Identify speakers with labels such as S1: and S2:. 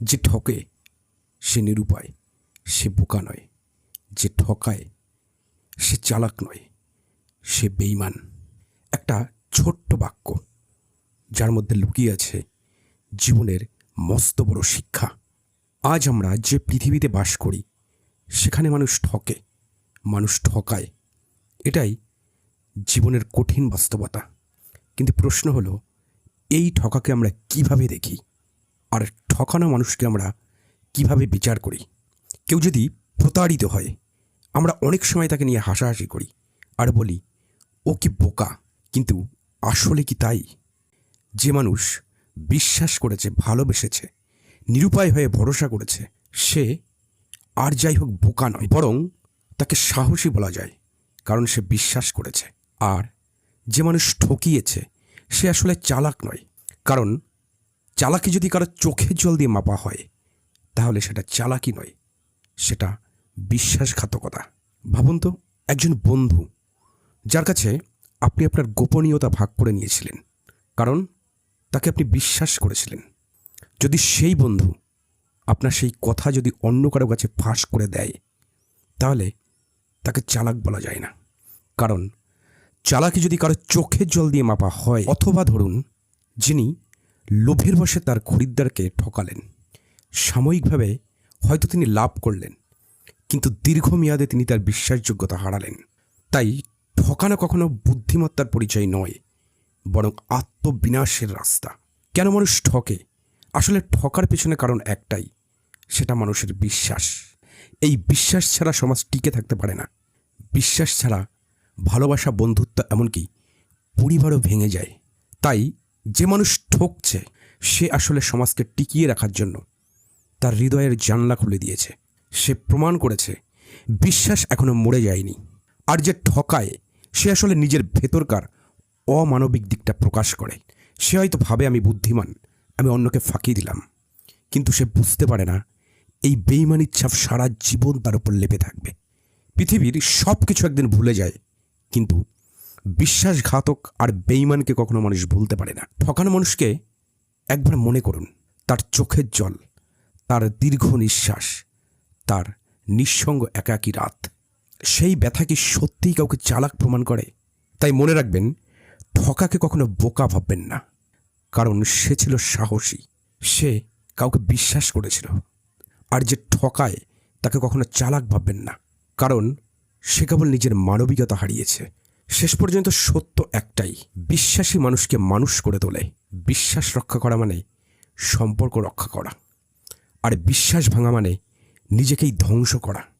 S1: যে ঠকে, সে নিরুপায়, সে বোকা নয়। যে ঠকায়, সে চালাক নয়, সে বেইমান একটা ছোট্ট বাক্য, যার মধ্যে লুকিয়ে আছে জীবনের মস্ত বড় শিক্ষা। আজ আমরা যে পৃথিবীতে বাস করি, সেখানে মানুষ ঠকে, মানুষ ঠকায়। এটাই জীবনের কঠিন বাস্তবতা। কিন্তু প্রশ্ন হলো, এই ঠকাকে আমরা কীভাবে দেখি? আর ঠকানো মানুষকে আমরা কীভাবে বিচার করি? কেউ যদি প্রতারিত হয়, আমরা অনেক সময় তাকে নিয়ে হাসাহাসি করি আর বলি, ও কি বোকা, কিন্তু আসলে কি তাই? যে মানুষ বিশ্বাস করেছে, ভালোবেসেছে, নিরুপায় হয়ে ভরসা করেছে, সে আর যাই হোক বোকা নয়, বরং তাকে সাহসী বলা যায়, কারণ সে বিশ্বাস করেছে। আর যে মানুষ ঠকিয়েছে, সে আসলে চালাক নয়, কারণ চালাকি যদি কারও চোখের জল দিয়ে মাপা হয়, তাহলে সেটা চালাকি নয়, সেটা বিশ্বাসঘাতকতা। ভাবুন তো, একজন বন্ধু, যার কাছে আপনি আপনার গোপনীয়তা ভাগ করে নিয়েছিলেন, কারণ তাকে আপনি বিশ্বাস করেছিলেন। যদি সেই বন্ধু আপনার সেই কথা যদি অন্য কারও কাছে ফাঁস করে দেয়, তাহলে তাকে চালাক বলা যায় না। কারণ চালাকি যদি কারও চোখের জল দিয়ে মাপা হয়, অথবা ধরুন যিনি লোভের বসে তার খরিদ্দারকে ঠকালেন। সাময়িকভাবে হয়তো তিনি লাভ করলেন, কিন্তু দীর্ঘমেয়াদে তিনি তার বিশ্বাসযোগ্যতা হারালেন। তাই ঠকানো কখনো বুদ্ধিমত্তার পরিচয় নয়, বরং আত্মবিনাশের রাস্তা। কেন মানুষ ঠকে? আসলে ঠকার পেছনে কারণ একটাই, সেটা মানুষের বিশ্বাস। এই বিশ্বাস ছাড়া সমাজ টিকে থাকতে পারে না। বিশ্বাস ছাড়া ভালোবাসা, বন্ধুত্ব, এমনকি পরিবারও ভেঙে যায়। তাই যে মানুষ ঠকছে, সে আসলে সমাজকে টিকিয়ে রাখার জন্য তার হৃদয়ের জানলা খুলে দিয়েছে। সে প্রমাণ করেছে, বিশ্বাস এখনও মরে যায়নি। আর যে ঠকায়, সে আসলে নিজের ভেতরকার অমানবিক দিকটা প্রকাশ করে। সে হয়তো ভাবে, আমি বুদ্ধিমান, আমি অন্যকে ফাঁকি দিলাম। কিন্তু সে বুঝতে পারে না, এই বেইমানির ছাপ সারা জীবন তার উপর লেপে থাকবে। পৃথিবীর সব কিছু একদিন ভুলে যায়, কিন্তু বিশ্বাসঘাতক আর বেইমানকে কখনো মানুষ ভুলতে পারে না। ঠকানো মানুষকে একবার মনে করুন, তার চোখের জল, তার দীর্ঘ নিঃশ্বাস, তার নিঃসঙ্গ একাকী রাত। সেই ব্যথা কি সত্যিই কাউকে চালাক প্রমাণ করে? তাই মনে রাখবেন, ঠকাকে কখনো বোকা ভাববেন না, কারণ সে ছিল সাহসী। সে কাউকে বিশ্বাস করেছিল। আর যে ঠকায়, তাকে কখনো চালাক ভাববেন না, কারণ সে কেবল নিজের মানবিকতা হারিয়েছে। শেষ পর্যন্ত সত্য একটাই, বিশ্বাসী মানুষকে মানুষ করে তোলে। বিশ্বাস রক্ষা করা মানে সম্পর্ক রক্ষা করা। আর বিশ্বাস ভাঙা মানে নিজেকেই ধ্বংস করা।